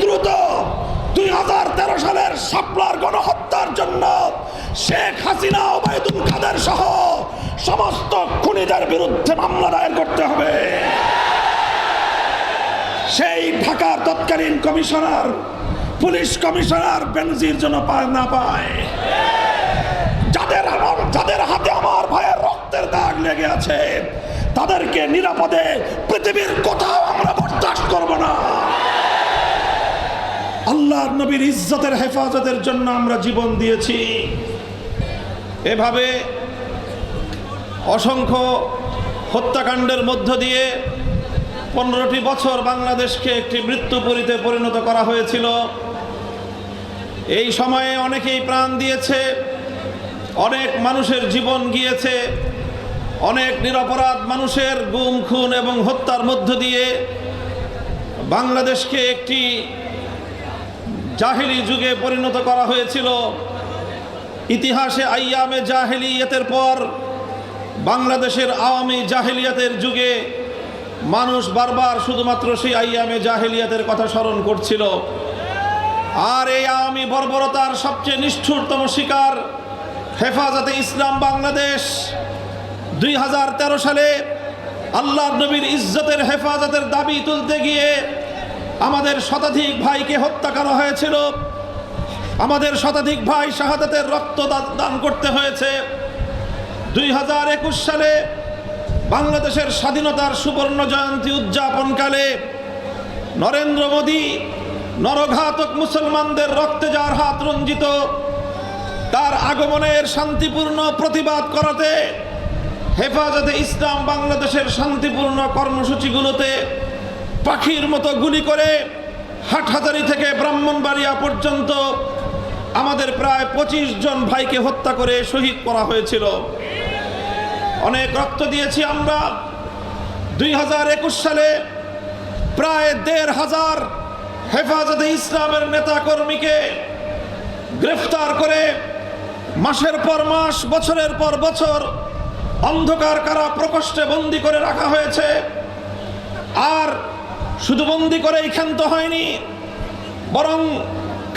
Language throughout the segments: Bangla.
দ্রুত দুই হাজার তেরো সালের সাপলার গণহত্যার জন্য শেখ হাসিনা, ওবায়দুল কাদের সহ সমস্ত খুনিদের বিরুদ্ধে মামলা দায়ের করতে হবে। সেই ঢাকার তৎকালীন কমিশনার, পুলিশ কমিশনার বেনজির জন্য পায় না পায়। যাদের যাদের হাতে আমার ভাইয়ের রক্তের দাগ লেগে আছে, তাদেরকে নিরাপদে পৃথিবীর কোথাও আমরা বরদাস্ত করব না। আল্লাহর নবীর ইজ্জতের হেফাজতের জন্য আমরা জীবন দিয়েছি। এভাবে অসংখ্য হত্যাকাণ্ডের মধ্য দিয়ে পনেরোটি বছর বাংলাদেশকে একটি মৃত্যুপুরীতে পরিণত করা হয়েছিল। এই সময়ে অনেকেই প্রাণ দিয়েছে, অনেক মানুষের জীবন গিয়েছে, অনেক নিরপরাধ মানুষের গুম, খুন এবং হত্যার মধ্য দিয়ে বাংলাদেশকে একটি জাহিলি যুগে পরিণত করা হয়েছিল। ইতিহাসে আইয়ামে জাহেলিয়াতের পর বাংলাদেশের আওয়ামী জাহেলিয়াতের যুগে মানুষ বারবার শুধুমাত্র সেই আইয়ামে জাহেলিয়াতের কথা স্মরণ করছিল। আর এই আওয়ামী বর্বরতার সবচেয়ে নিষ্ঠুরতম শিকার হেফাজতে ইসলাম বাংলাদেশ দুই হাজার তেরো সালে আল্লাহ নবীর ইজ্জতের হেফাজতের দাবি তুলতে গিয়ে আমাদের শতাধিক ভাইকে হত্যা করা হয়েছিল। আমাদের শতাধিক ভাই শাহাদাতের রক্ত দান করতে হয়েছে। দুই হাজার একুশ সালে বাংলাদেশের স্বাধীনতার সুবর্ণ জয়ন্তী উদযাপনকালে নরেন্দ্র মোদী নরঘাতক মুসলমানদের রক্তে যার হাত রঞ্জিত, তার আগমনের শান্তিপূর্ণ প্রতিবাদ করাতে হেফাজতে ইসলাম বাংলাদেশের শান্তিপূর্ণ কর্মসূচিগুলোতে পাখির মতো গুলি করে হাটহাজারি থেকে ব্রাহ্মণবাড়িয়া পর্যন্ত আমাদের প্রায় পঁচিশ জন ভাইকে হত্যা করে শহীদ করা হয়েছিল। অনেক রক্ত দিয়েছি আমরা। দুই হাজার একুশ সালে প্রায় দেড় হাজার হেফাজতে ইসলামের নেতাকর্মীকে গ্রেফতার করে মাসের পর মাস, বছরের পর বছর অন্ধকার কারা প্রকোষ্ঠে বন্দি করে রাখা হয়েছে। আর শুধু বন্দি করেই ক্ষান্ত হয়নি, বরং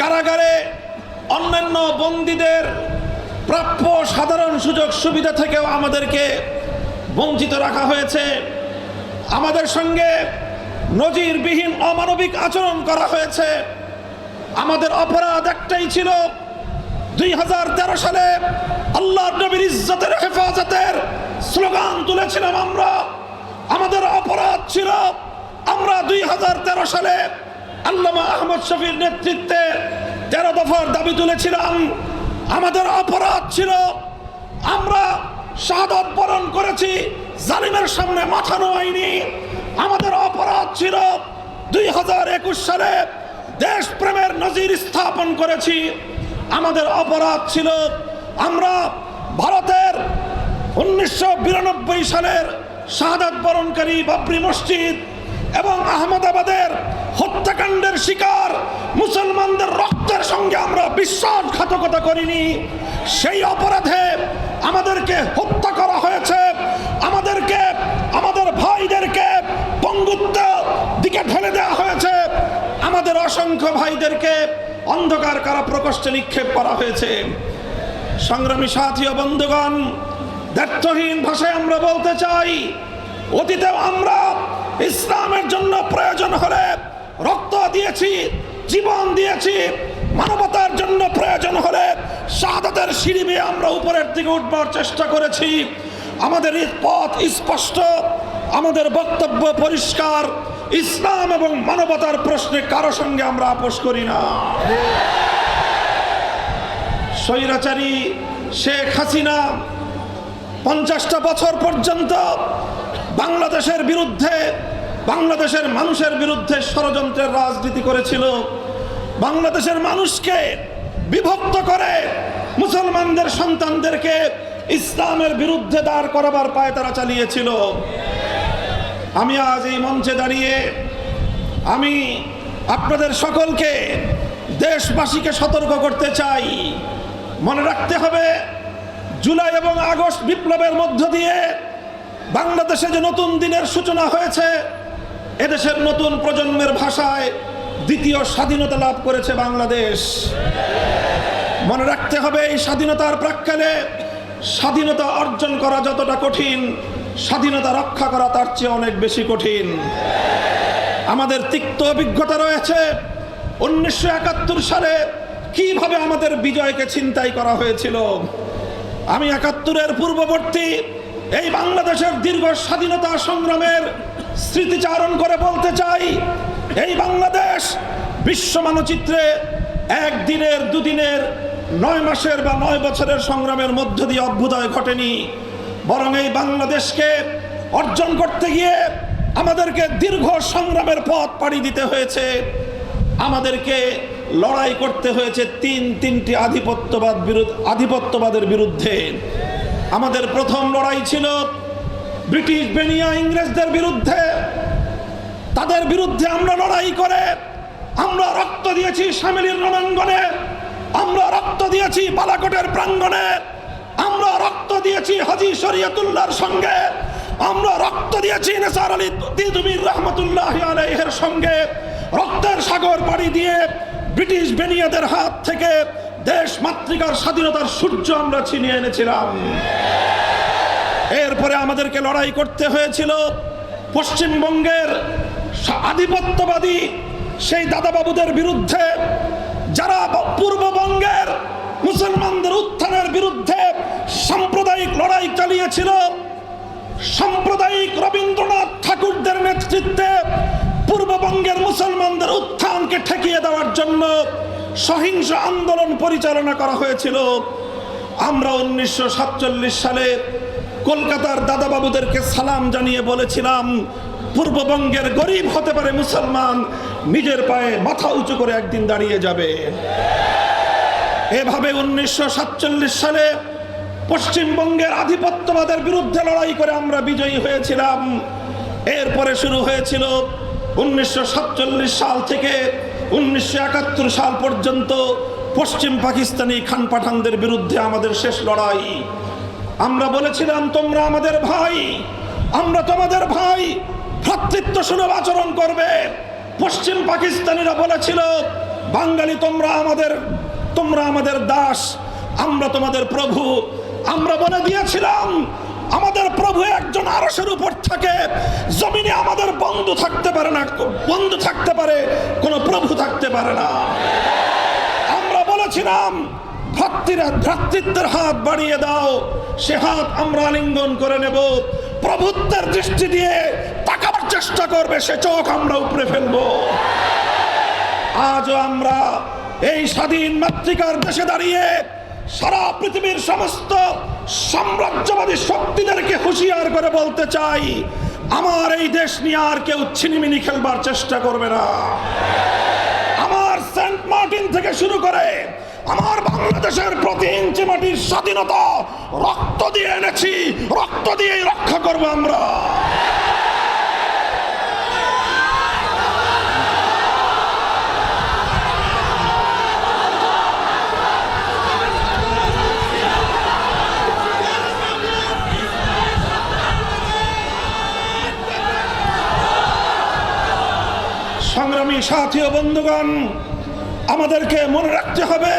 কারাগারে অন্যান্য বন্দীদের প্রাপ্য সাধারণ সুযোগ সুবিধা থেকেও আমাদেরকে বঞ্চিত রাখা হয়েছে। আমাদের সঙ্গে নজিরবিহীন অমানবিক আচরণ করা হয়েছে। আমাদের অপরাধ একটাই ছিল দুই হাজার তেরো সালে আল্লাহ নবীর ইজ্জতের হেফাজতের স্লোগান তুলেছিলাম আমরা। আমাদের অপরাধ ছিল আমরা দুই হাজার তেরো সালে আল্লামা আহমদ শফির নেতৃত্বে তেরো দফার দাবি তুলেছিলাম, আমাদের অপরাধ ছিল, আমরা শাহাদত বরণ করেছি, জালিমের সামনে মাথা নোয়াইনি আমাদের অপরাধ ছিল, দুই হাজার একুশ সালে দেশপ্রেমের নজির স্থাপন করেছি, আমাদের অপরাধ ছিল, আমরা ভারতের উনিশশো বিরানব্বই সালের শাহাদাত বরণকারী বাবরি মসজিদ এবং আহমেদাবাদের হত্যাকাণ্ডের শিকার মুসলমানদের রক্তের সঙ্গে আমরা বিশ্বাসঘাতকতা করিনি। সেই অপরাধে আমাদেরকে হত্যা করা হয়েছে। আমাদেরকে, আমাদের ভাইদেরকে পঙ্গুত্ব দিকে ঠেলে দেওয়া হয়েছে। আমাদের অসংখ্য ভাইদেরকে অন্ধকার কারা প্রকোষ্ঠে নিক্ষেপ করা হয়েছে। সংগ্রামী সাথী ও বন্ধুগণ দ্ব্যর্থহীন ভাষায় আমরা বলতে চাই, অতীতেও আমরা ইসলামের জন্য প্রয়োজন হলে রক্ত দিয়েছি, জীবন দিয়েছি, মানবতার জন্য প্রয়োজন হলে শাহাদাতের সিঁড়ি আমরা উপরের দিকে উঠবার চেষ্টা করেছি। আমাদের পথ স্পষ্ট, আমাদের বক্তব্য পরিষ্কার, ইসলাম এবং মানবতার প্রশ্নে কারও সঙ্গে আমরা আপোষ করি না। স্বৈরাচারী শেখ হাসিনা পঞ্চাশটা বছর পর্যন্ত বাংলাদেশের বিরুদ্ধে, বাংলাদেশের মানুষের বিরুদ্ধে ষড়যন্ত্রের রাজনীতি করেছিল। বাংলাদেশের মানুষকে বিভক্ত করে মুসলমানদের সন্তানদেরকে ইসলামের বিরুদ্ধে দাঁড় করাবার পায় তারা চালিয়েছিল। আমি আজ এই মঞ্চে দাঁড়িয়ে আমি আপনাদের সকলকে দেশবাসীকে সতর্ক করতে চাই। মনে রাখতে হবে, জুলাই এবং আগস্ট বিপ্লবের মধ্য দিয়ে বাংলাদেশে যে নতুন দিনের সূচনা হয়েছে, এদেশের নতুন প্রজন্মের ভাষায় দ্বিতীয় স্বাধীনতা লাভ করেছে বাংলাদেশ। মনে রাখতে হবে, এই স্বাধীনতার প্রাক্কালে স্বাধীনতা অর্জন করা যতটা কঠিন, স্বাধীনতা রক্ষা করা তার চেয়ে অনেক বেশি কঠিন। আমাদের তিক্ত অভিজ্ঞতা রয়েছে, উনিশশো একাত্তর সালে কীভাবে আমাদের বিজয়কে ছিনতাই করা হয়েছিল? আমি একাত্তরের পূর্ববর্তী এই বাংলাদেশের দীর্ঘ স্বাধীনতা সংগ্রামের স্মৃতিচারণ করে বলতে চাই, এই বাংলাদেশ বিশ্ব মানচিত্রে একদিনের, দুদিনের, নয় মাসের বা নয় বছরের সংগ্রামের মধ্য দিয়ে অভ্যুদয় ঘটেনি। বরং এই বাংলাদেশকে অর্জন করতে গিয়ে আমাদেরকে দীর্ঘ সংগ্রামের পথ পাড়ি দিতে হয়েছে। আমাদেরকে লড়াই করতে হয়েছে তিন তিনটি আধিপত্যবাদ বিরুদ্ধ আধিপত্যবাদের বিরুদ্ধে। আমাদের প্রথম লড়াই ছিল ব্রিটিশ বেনিয়া ইংরেজদের বিরুদ্ধে। তাদের বিরুদ্ধে আমরা লড়াই করে, আমরা রক্ত দিয়েছি সামিলির রণাঙ্গনে, আমরা রক্ত দিয়েছি বালাকোটের প্রাঙ্গণে, আমরা রক্ত দিয়েছি হাজি শরিয়তুল্লাহর সঙ্গে, আমরা রক্ত দিয়েছি নেসার আলী তিদুমির রহমতুল্লাহ আলাইহের সঙ্গে। রক্তের সাগর পাড়ি দিয়ে ব্রিটিশ বেনিয়াদের হাত থেকে দেশ মাতৃকার স্বাধীনতার সূর্য আমরা ছিনিয়ে এনেছিলাম। এরপরে আমাদেরকে লড়াই করতে হয়েছিল পশ্চিমবঙ্গের আধিপত্যবাদী সেই দাদাবাবুদের বিরুদ্ধে, যারা পূর্ববঙ্গের মুসলমানদের উত্থানের বিরুদ্ধে সাম্প্রদায়িক লড়াই চালিয়েছিল, সাম্প্রদায়িক রবীন্দ্রনাথ ঠাকুরদের নেতৃত্বে পূর্ববঙ্গের মুসলমানদের উত্থানকে ঠেকিয়ে দেওয়ার জন্য সহিংস আন্দোলন পরিচালনা করা হয়েছিল। আমরা উনিশশো সাতচল্লিশ সালে কলকাতার দাদাবাবুদেরকে সালাম জানিয়ে বলেছিলাম, পূর্ববঙ্গের গরিব হতে পারে মুসলমান, নিজের পায়ে মাথা উঁচু করে একদিন দাঁড়িয়ে যাবে। এভাবে উনিশশো সাতচল্লিশ সালে পশ্চিমবঙ্গের আধিপত্যবাদের বিরুদ্ধে লড়াই করে আমরা বিজয়ী হয়েছিলাম। এরপরে শুরু হয়েছিল উনিশশো সাতচল্লিশ সাল থেকে উনিশশো একাত্তর সাল পর্যন্ত পশ্চিম পাকিস্তানি খান পাঠানদের বিরুদ্ধে আমাদের শেষ লড়াই। আমরা বলেছিলাম, তোমরা আমাদের ভাই, আমরা তোমাদের ভাই, ভ্রাতৃত্ব সুলভ আচরণ করবে। পশ্চিম পাকিস্তানিরা বলেছিল, বাঙালি তোমরা আমাদের তোমরা আমাদের দাস, আমরা তোমাদের প্রভু। আমরা বলে দিয়েছিলাম আমাদের প্রভু একজন আরসের উপর থাকে। জমিনে আমাদের বন্ধু থাকতে পারে না, বন্ধু থাকতে পারে, কোনো প্রভু থাকতে পারে না। আমরা বলেছিলাম, ভক্তিরা ভ্রাতৃত্বের হাত বাড়িয়ে দাও, সে হাত আমরা আলিঙ্গন করে নেব। প্রভুত্বের দৃষ্টি দিয়ে তাকাবার চেষ্টা করবে, সে চোখ আমরা উপরে ফেলব। আজও আমরা এই স্বাধীন মাতৃকার দেশে দাঁড়িয়ে সারা পৃথিবীর সমস্ত সাম্রাজ্যবাদী শক্তিদেরকে হুঁশিয়ার করে বলতে চাই, আমার এই দেশ নিয়ে আর কেউ ছিনিমিনি খেলবার চেষ্টা করবে না। আমার সেন্ট মার্টিন থেকে শুরু করে আমার বাংলাদেশের প্রতি ইঞ্চি মাটির স্বাধীনতা রক্ত দিয়ে এনেছি, রক্ত দিয়েই রক্ষা করব আমরা। সংগ্রামী সাথী ও বন্ধুগণ, আমাদেরকে মনে রাখতে হবে,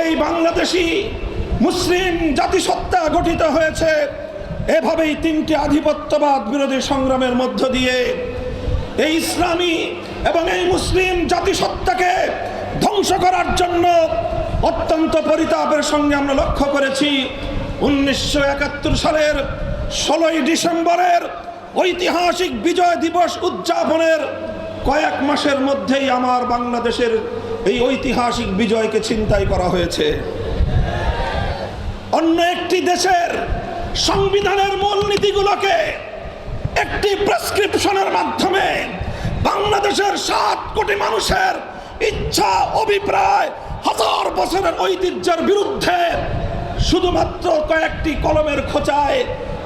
এই বাংলাদেশি মুসলিম জাতিসত্তা গঠিত হয়েছে এভাবেই তিনটি আধিপত্যবাদ বিরোধী সংগ্রামের মধ্য দিয়ে। এই ইসলামী এবং এই মুসলিম জাতিসত্তাকে ধ্বংস করার জন্য অত্যন্ত পরিতাপের সঙ্গে আমরা লক্ষ্য করেছি। উনিশশো একাত্তর সালের ষোলোই ডিসেম্বরের ঐতিহাসিক বিজয় দিবস উদযাপনের কয়েক মাসের মধ্যেই আমার বাংলাদেশের এই ঐতিহাসিক বিজয়কে ছিনতাই করা হয়েছে। অন্য একটি দেশের সংবিধানের মূল নীতিগুলোকে একটি প্রেসক্রিপশনের মাধ্যমে বাংলাদেশের সাত কোটি মানুষের ইচ্ছা, অভিপ্রায়, হাজার বছরের ঐতিহ্যের বিরুদ্ধে শুধুমাত্র কয়েকটি কলমের খোঁচায়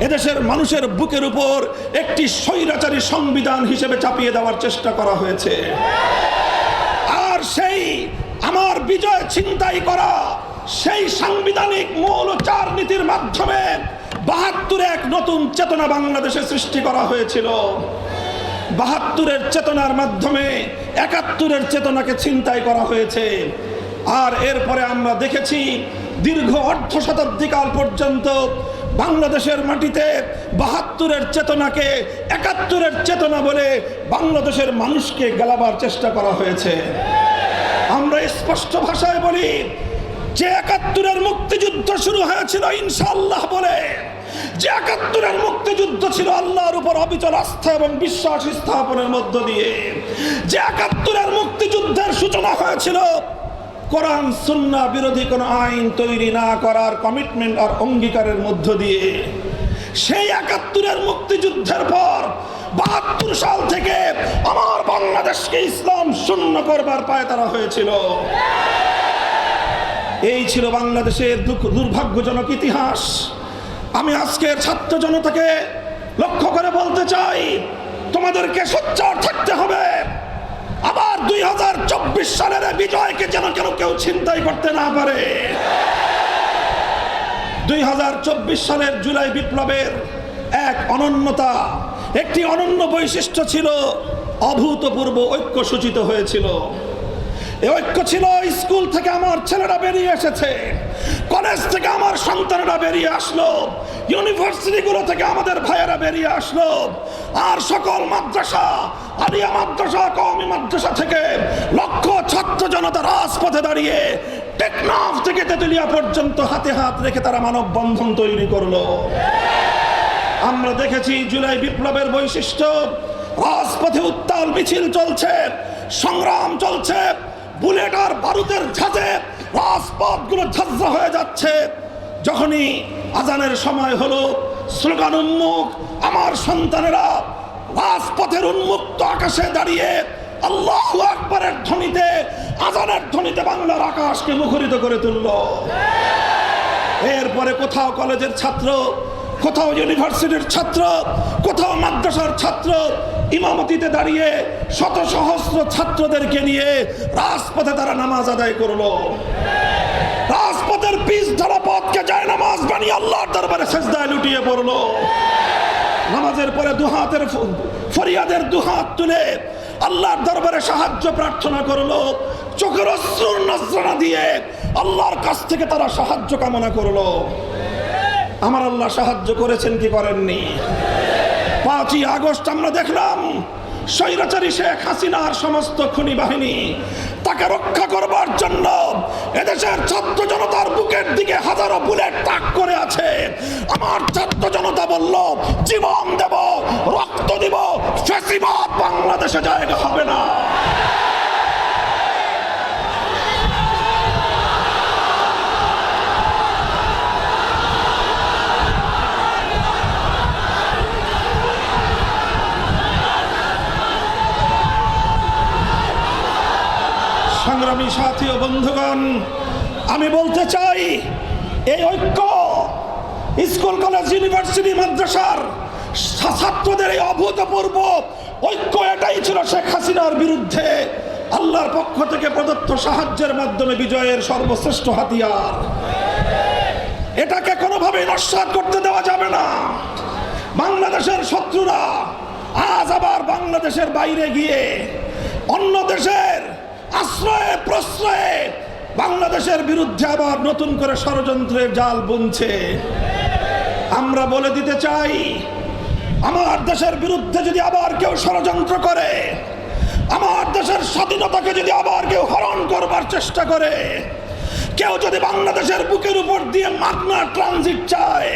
এদেশের মানুষের বুকের উপর একটি স্বৈরাচারী সংবিধান হিসেবে চাপিয়ে দেওয়ার চেষ্টা করা হয়েছে। আর সেই আমার বিজয় ছিনতাই করা সেই সাংবিধানিক মূল চার নীতির মাধ্যমে বাহাত্তরে এক নতুন চেতনা বাংলাদেশে সৃষ্টি করা হয়েছিল। বাহাত্তরের চেতনার মাধ্যমে একাত্তরের চেতনাকে ছিনতাই করা হয়েছে। আর এরপরে আমরা দেখেছি দীর্ঘ অর্ধ শতাব্দীকাল পর্যন্ত বাংলাদেশের মাটিতে বাহাত্তরের চেতনাকে একাত্তরের চেতনা বলে বাংলাদেশের মানুষকে গেলাবার চেষ্টা করা হয়েছে। আমরা স্পষ্ট ভাষায় বলি, যে একাত্তরের মুক্তিযুদ্ধ শুরু হয়েছিল ইনশাল্লাহ বলে, যে একাত্তরের মুক্তিযুদ্ধ ছিল আল্লাহর উপর অবিচল আস্থা এবং বিশ্বাস স্থাপনের মধ্য দিয়ে, যে একাত্তরের মুক্তিযুদ্ধের সূচনা হয়েছিল কোরআন সুন্না বিরোধী কোনো আইন তৈরি না করার কমিটমেন্ট আর অঙ্গীকারের মধ্য দিয়ে সেই একাত্তরের মুক্তিযুদ্ধের পর বাহাত্তর সাল থেকে আমার বাংলাদেশকে ইসলাম শূন্য করবার পায় তারা হয়েছিল। এই ছিল বাংলাদেশের দুর্ভাগ্যজনক ইতিহাস। আমি আজকের ছাত্র জনতাকে লক্ষ্য করে বলতে চাই, তোমাদেরকে সোচ্চার থাকতে হবে। আবার দুই হাজার চব্বিশ সালের বিজয়কে যেন কেন কেউ ছিনতাই করতে না পারে। দুই হাজার চব্বিশ সালের জুলাই বিপ্লবের এক অনন্যতা, একটি অনন্য বৈশিষ্ট্য ছিল, অভূতপূর্ব ঐক্য সূচিত হয়েছিল। এই ঐক্য ছিল, স্কুল থেকে আমার ছেলেরা বেরিয়ে এসেছে। কলেজ থেকে আমার সন্তানরা বেরিয়ে আসলো। ইউনিভার্সিটিগুলো থেকে আমাদের ভাইয়েরা বেরিয়ে আসলো। আর সকল মাদ্রাসা, আলিয়া মাদ্রাসা, কওমি মাদ্রাসা থেকে লক্ষ ছাত্র জনতা রাজপথে দাঁড়িয়ে টেকনাফ থেকে তেতুলিয়া পর্যন্ত হাতে হাত রেখে তারা মানববন্ধন তৈরি করল। আমরা দেখেছি জুলাই বিপ্লবের বৈশিষ্ট্য। রাজপথে উত্তাল মিছিল চলছে, সংগ্রাম চলছে, বুলেট আর বারুদের ঝাঁজে রাজপথগুলো ঝাঁঝরা হয়ে যাচ্ছে। যখনই আজানের সময় হলো, স্লোগান উন্মুখ, আমার সন্তানেরা রাজপথের উন্মুক্ত আকাশে দাঁড়িয়ে আল্লাহ আকবরের ধ্বনিতে, আজানের ধ্বনিতে বাংলার আকাশকে মুখরিত করে তুললো। এরপরে কোথাও কলেজের ছাত্র, কোথাও ইউনিভার্সিটির ছাত্র, কোথাও মাদ্রাসার ছাত্র ইমামতিতে দাঁড়িয়ে শত সহস্র ছাত্রদেরকে নিয়ে রাজপথে তারা নামাজ আদায় করল। রাজপথের পিস ধরা পথকে যায় নামাজ বানিয়ে আল্লাহর দরবারে সেজদায় লুটিয়ে পড়ল। নামাজের পরে দুহাতের ফরিয়াদের দুহাত তুলে আল্লাহর দরবারে সাহায্য প্রার্থনা করল। চোখের অশ্রুর দিয়ে আল্লাহর কাছ থেকে তারা সাহায্য কামনা করল। আমার আল্লাহ সাহায্য করেছেন কি করেননি? পাঁচই আগস্ট আমরা দেখলাম, স্বৈরাচারী শেখ হাসিনার সমস্ত খুনি বাহিনী তাকে রক্ষা করবার জন্য এদেশের ছাত্র জনতার বুকের দিকে হাজারো বুলেট তাক করে আছে। আমার ছাত্র জনতা বলল, জীবন দেব, রক্ত দিব, ফেসিবাদ বাংলাদেশে জায়গা হবে না। সংগ্রামী সাথী ও বন্ধুগণ, আমি বলতে চাই, এই ঐক্য স্কুল, কলেজ, ইউনিভার্সিটি, মাদ্রাসার ছাত্রদের এই অভূতপূর্ব ঐক্য, এটাই ছিল শেখ হাসিনার বিরুদ্ধে আল্লাহর পক্ষ থেকে প্রদত্ত সাহায্যের মাধ্যমে বিজয়ের সর্বশ্রেষ্ঠ হাতিয়ার। এটাকে কোনোভাবেই নস্বাত করতে দেওয়া যাবে না। বাংলাদেশের শত্রুরা আজ আবার বাংলাদেশের বাইরে গিয়ে অন্য দেশের আশ্রয়ে প্রশ্রয়ে বাংলাদেশের বিরুদ্ধে আবার নতুন করে ষড়যন্ত্রের জাল বুনছে। আমরা বলে দিতে চাই, আমার দেশের বিরুদ্ধে যদি আবার কেউ ষড়যন্ত্র করে, আমার দেশের স্বাধীনতাকে যদি আবার কেউ হরণ করবার চেষ্টা করে, কেউ যদি বাংলাদেশের বুকের উপর দিয়ে মাগনা ট্রানজিট চায়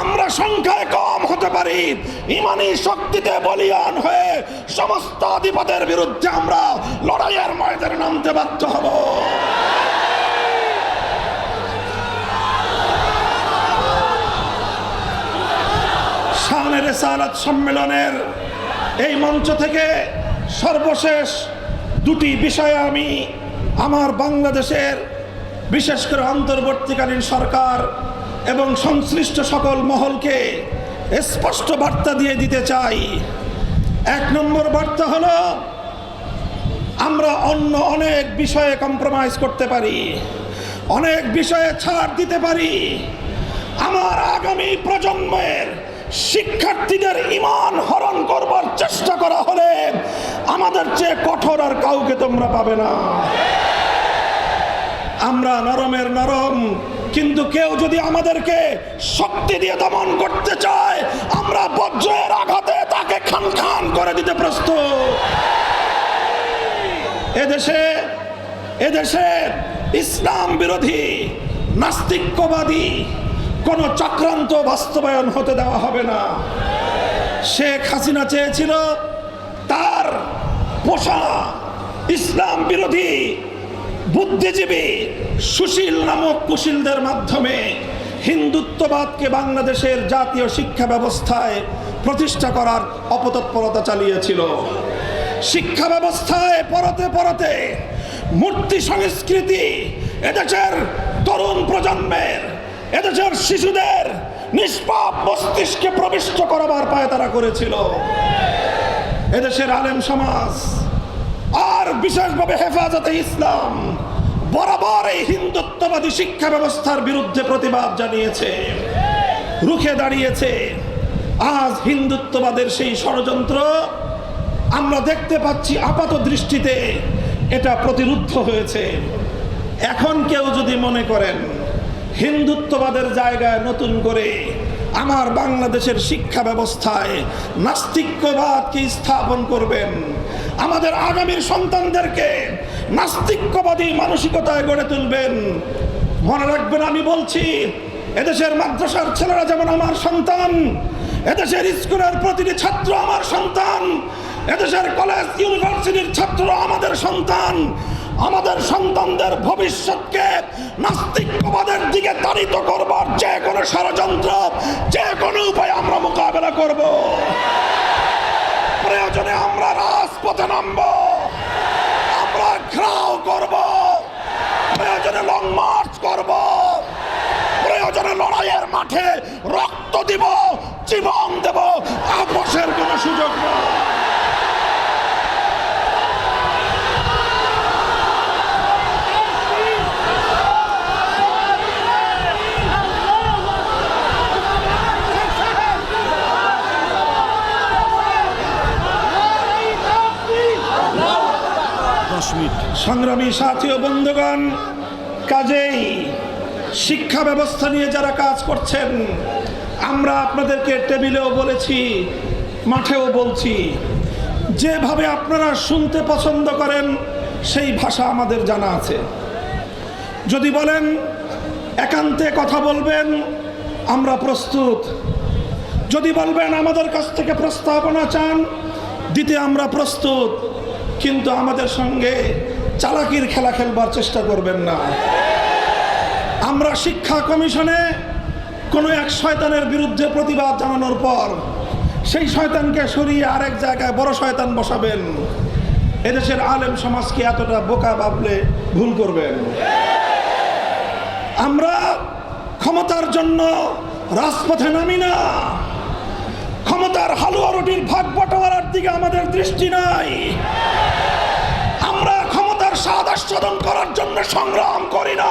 আমরা সংখ্যায় কম হতে পারি। ইমানি শক্তিতে বলিয়ান হয়ে সমস্ত আধিপতের বিরুদ্ধে আমরা লড়াইয়ের ময়দানে নামতে বাধ্য হব। সম্মেলনের এই মঞ্চ থেকে সর্বশেষ দুটি বিষয়ে আমি আমার বাংলাদেশের বিশেষ করে অন্তর্বর্তীকালীন সরকার এবং সংশ্লিষ্ট সকল মহলকে স্পষ্ট বার্তা দিয়ে দিতে চাই। এক নম্বর বার্তা হল, আমরা অন্য অনেক বিষয়ে কম্প্রোমাইজ করতে পারি, অনেক বিষয়ে ছাড় দিতে পারি। আমার আগামী প্রজন্মের শিক্ষার্থীদের ইমান হরণ করবার চেষ্টা করা হলে আমাদের চেয়ে কঠোর আর কাউকে তোমরা পাবে না। আমরা নরমের নরম কিন্তু কেউ যদি আমাদেরকে শক্তি দিয়ে দমন করতে চায়, আমরা বজ্রের আঘাতে তাকে খান খান করে দিতে প্রস্তুত। এদেশে এদেশে ইসলাম বিরোধী, নাস্তিক্যবাদী কোন চক্রান্ত বাস্তবায়ন হতে দেওয়া হবে না। শেখ হাসিনা চেয়েছিল তার পোষা ইসলাম বিরোধী বুদ্ধিজীবী সুশীল নামক কুশীলদের মাধ্যমে হিন্দুত্ববাদকে বাংলাদেশের জাতীয় শিক্ষা ব্যবস্থায় প্রতিষ্ঠা করার অপতৎপরতা চালিয়েছিল। শিক্ষা ব্যবস্থায় পরতে পরতে মূর্তি সংস্কৃতি এদেশের তরুণ প্রজন্মের, এদেশের শিশুদের নিষ্পাপ মস্তিষ্কে প্রবিষ্ট করাবার পায় তারা করেছিল। এদেশের আলেম সমাজ বিশেষভাবে হেফাজতে ইসলাম বরাবর এই হিন্দুত্ববাদী শিক্ষা ব্যবস্থার বিরুদ্ধে প্রতিবাদ জানিয়েছে, রুখে দাঁড়িয়েছে। আজ হিন্দুত্ববাদের সেই ষড়যন্ত্র আমরা দেখতে পাচ্ছি আপাত দৃষ্টিতে এটা প্রতিরুদ্ধ হয়েছে। এখন কেউ যদি মনে করেন হিন্দুত্ববাদের জায়গায় নতুন করে আমার বাংলাদেশের শিক্ষা ব্যবস্থায় নাস্তিক্যবাদকে স্থাপন করবেন আমাদের আগামীর সন্তানদেরকে নাস্তিক্যবাদী মানসিকতায় গড়ে তুলবেন। মনে রাখবেন, আমি বলছি, এদেশের মাদ্রাসার ছেলেরা যেমন আমার সন্তান, এদেশের স্কুলের প্রতিটি ছাত্র আমার সন্তান, এদেশের কলেজ, ইউনিভার্সিটির ছাত্র আমাদের সন্তান। আমাদের সন্তানদের ভবিষ্যৎকে নাস্তিকবাদের দিকে তাড়িত করবার যে কোনো ষড়যন্ত্র, যে কোনো উপায় আমরা মোকাবেলা করব। প্রয়োজনে আমরা রাজপথে নামব। আমরা ঘ্রাও করব। প্রয়োজনে লং মার্চ করব। প্রয়োজনে লড়াইয়ের মাঠে রক্ত দিব, জীবন দেব। আপোষের কোনো সুযোগ নেই। সংগ্রামী সাথী ও বন্ধুগণ, কাজেই শিক্ষা ব্যবস্থা নিয়ে যারা কাজ করছেন, আমরা আপনাদেরকে টেবিলেও বলেছি, মাঠেও বলছি, যেভাবে আপনারা শুনতে পছন্দ করেন, সেই ভাষা আমাদের জানা আছে। যদি বলেন, একান্তে কথা বলবেন, আমরা প্রস্তুত। যদি বলবেন, আমাদের কাছ থেকে প্রস্তাবনা চান, দিতে আমরা প্রস্তুত। কিন্তু আমাদের সঙ্গে চালাকির খেলা খেলবার চেষ্টা করবেন না। আমরা শিক্ষা কমিশনে কোনো এক শয়তানের বিরুদ্ধে প্রতিবাদ জানানোর পর সেই শয়তানকে সরিয়ে আরেক জায়গায় বড় শয়তান বসাবেন। এদেশের আলেম সমাজকে এতটা বোকা ভাবলে ভুল করবেন। আমরা ক্ষমতার জন্য রাজপথে নামি না। ক্ষমতার হালুয়া রুটির ভাগ বটোয়ারার দিকে আমাদের দৃষ্টি নাই আমরা ক্ষমতার আস্বাদন করার জন্য সংগ্রাম করি না।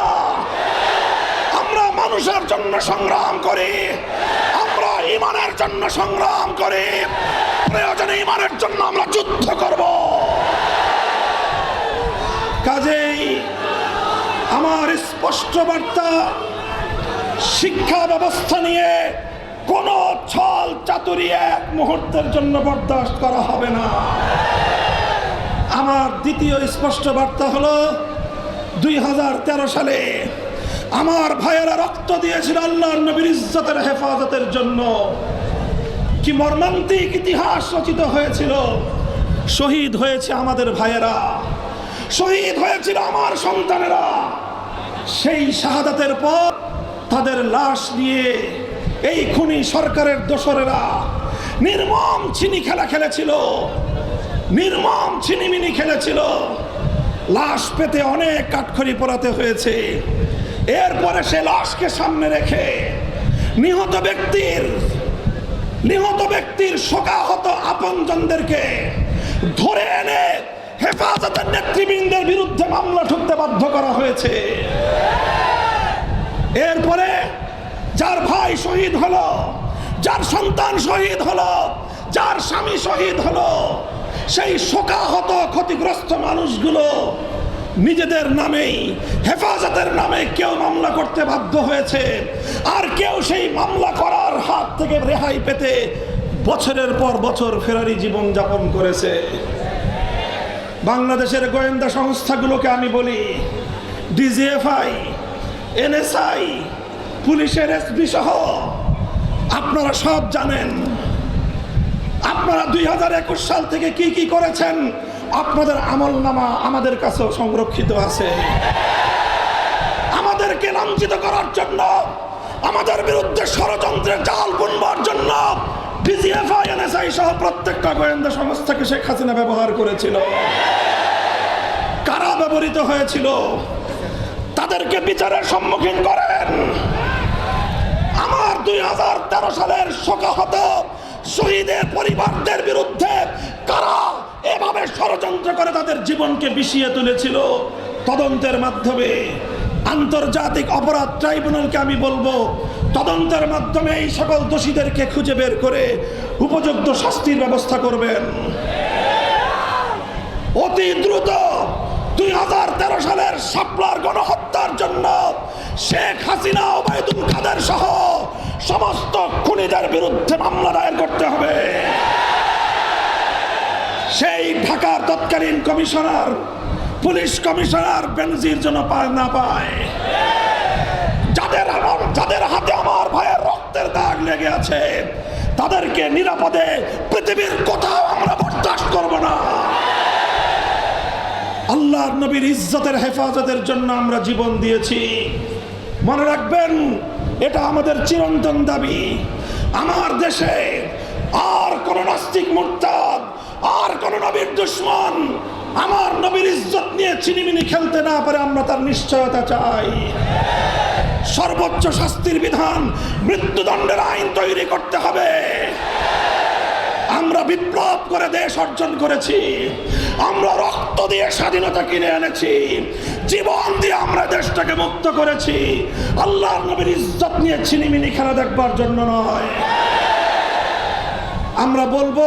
আমরা মানুষের জন্য সংগ্রাম করি। আমরা ইমানের জন্য সংগ্রাম করি। প্রয়োজনে ইমানের জন্য আমরা যুদ্ধ করব। কাজেই আমার স্পষ্ট বার্তা, শিক্ষা ব্যবস্থা নিয়ে কোনো ছল চাতুরি এক মুহূর্তের জন্য বরদাস্ত করা হবে না। আমার দ্বিতীয় স্পষ্ট বার্তা হলো, দুই হাজার তেরো সালে আমার ভাইয়েরা রক্ত দিয়েছিল আল্লাহর নবীর ইজ্জতের হেফাজতের জন্য। কি মর্মান্তিক ইতিহাস রচিত হয়েছিল, শহীদ হয়েছে আমাদের ভাইয়েরা। শহীদ হয়েছিল আমার সন্তানেরা। সেই শাহাদাতের পর তাদের লাশ নিয়ে এই খুনি সরকারের দোসরেরা নির্মম চিনি খেলা খেলেছিল। নির্মম ছিনিমিনি খেলেছিল। লাশ পেতে অনেক কাঠখড়ি পোড়াতে হয়েছে। এরপরে সে লাশকে সামনে রেখে নিহত ব্যক্তির নিহত ব্যক্তির শোকাহত আপনজনদেরকে ধরে এনে হেফাজতের নেতৃবৃন্দের বিরুদ্ধে মামলা ঠুকতে বাধ্য করা হয়েছে। এরপরে যার ভাই শহীদ হলো, যার সন্তান শহীদ হলো, যার স্বামী শহীদ হলো সেই শোকাহত ক্ষতিগ্রস্ত মানুষগুলো নিজেদের নামেই হেফাজতের নামে কেউ মামলা করতে বাধ্য হয়েছে। আর কেউ সেই মামলা করার হাত থেকে রেহাই পেতে বছরের পর বছর ফেরারি জীবন যাপন করেছে। বাংলাদেশের গোয়েন্দা সংস্থাগুলোকে আমি বলি, ডিজিএফআই, এনএসআই, পুলিশের এসবি সহ, আপনারা সব জানেন আপনারা দুই হাজার একুশ সাল থেকে কি কি করেছেন? আপনাদের আমল নামা আমাদের কাছেও সংরক্ষিত আছে। আমাদেরকে লাঞ্ছিত করার জন্য, আমাদের বিরুদ্ধে ষড়যন্ত্রের জাল বুনবার জন্য ডিজিএফআই এনএসআই সহ প্রত্যেকটা গোয়েন্দা সংস্থাকে শেখ হাসিনা ব্যবহার করেছিল। কারা ব্যবহৃত হয়েছিল? তাদেরকে বিচারের সম্মুখীন করেন। আমার দুই হাজার তেরো সালের শোকাহত শহীদের পরিবারদের বিরুদ্ধে কারা এভাবে ষড়যন্ত্র করে তাদের জীবনকে বিষিয়ে তুলেছিল? তদন্তের মাধ্যমে আন্তর্জাতিক অপরাধ ট্রাইব্যুনালকে আমি বলব, তদন্তের মাধ্যমে এই সকল দোষীদেরকে খুঁজে বের করে উপযুক্ত শাস্তির ব্যবস্থা করবেন। অতি দ্রুত দুই হাজার তেরো সালের সাপলার গণহত্যার জন্য শেখ হাসিনা, ওবায়দুল কাদের সহ সমস্ত খুনিদের বিরুদ্ধে মামলা দায়ের করতে হবে। সেই ঢাকার তৎকালীন কমিশনার, পুলিশ কমিশনার বেনজির জন্য পায় না পায়। যাদের আমার যাদের হাতে আমার ভাইয়ের রক্তের দাগ লেগে আছে, তাদেরকে নিরাপদে পৃথিবীর কোথাও আমরা বরদাস্ত করব না। আল্লাহর নবীর ইজ্জতের হেফাজতের জন্য আমরা জীবন দিয়েছি। মনে রাখবেন এটা আমাদের চিরন্তন দাবি। আমার দেশে আর কোন নাস্তিক মুরতাদ, আর কোন নবীর দুশ্মন আমার নবীর ইজ্জত নিয়ে চিনিমিনি খেলতে না পারে আমরা তার নিশ্চয়তা চাই। সর্বোচ্চ শাস্তির বিধান মৃত্যুদণ্ডের আইন তৈরি করতে হবে। আমরা বিপ্লব করে দেশ অর্জন করেছি। আমরা রক্ত দিয়ে স্বাধীনতা কিনে এনেছি। জীবন দিয়ে আমরা দেশটাকে মুক্ত করেছি। আল্লাহ নবীর ইজ্জত নিয়ে ছিনিমিনি খেলা দেখবার জন্য নয়। আমরা বলব,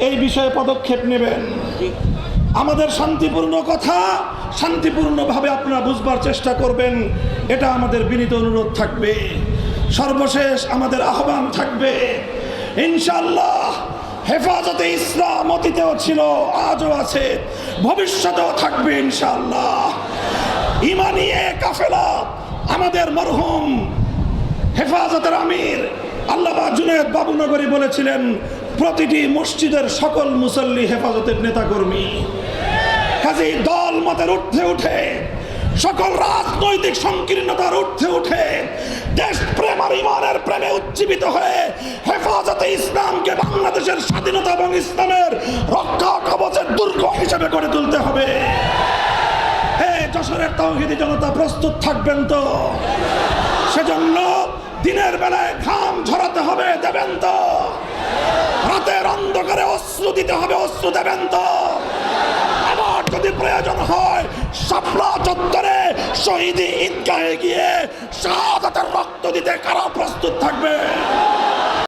এই বিষয়ে পদক্ষেপ নেবেন। আমাদের শান্তিপূর্ণ কথা শান্তিপূর্ণভাবে আপনারা বুঝবার চেষ্টা করবেন। এটা আমাদের বিনীত অনুরোধ থাকবে। সর্বশেষ আমাদের আহ্বান থাকবে। ইনশাল্লাহ হেফাজতে ইসলাম অতীতেও ছিল, আজও আছে, ভবিষ্যতেও থাকবে ইনশাল্লাহ ইমানি এ কাফেলা, আমাদের মরহুম হেফাজতের আমির আল্লামা জুনেদ বাবুনগরী বলেছিলেন, প্রতিটি মসজিদের সকল মুসল্লি হেফাজতের নেতাকর্মী। কাজে দল মতের উঠে উঠে সকল রাজনৈতিক সংকীর্ণতার ঊর্ধ্বে উঠে দেশ প্রেম আর ইমানের প্রেমে উজ্জীবিত হয়ে হেফাজতে ইসলামকে বাংলাদেশের স্বাধীনতা এবং ইসলামের রক্ষা কবচের দুর্গ হিসেবে গড়ে তুলতে হবে। যশোরের তৌহিদি জনতা, প্রস্তুত থাকবেন তো। সেজন্য দিনের বেলায় ঘাম ঝরাতে হবে, দেবেন তো। রাতের অন্ধকারে অস্ত্র দিতে হবে অস্ত্র দেবেন তো। যদি প্রয়োজন হয় সাপলা চত্বরে শহীদ ঈদগাহে গিয়ে শাহাদাতের রক্ত দিতে কারা প্রস্তুত থাকবে?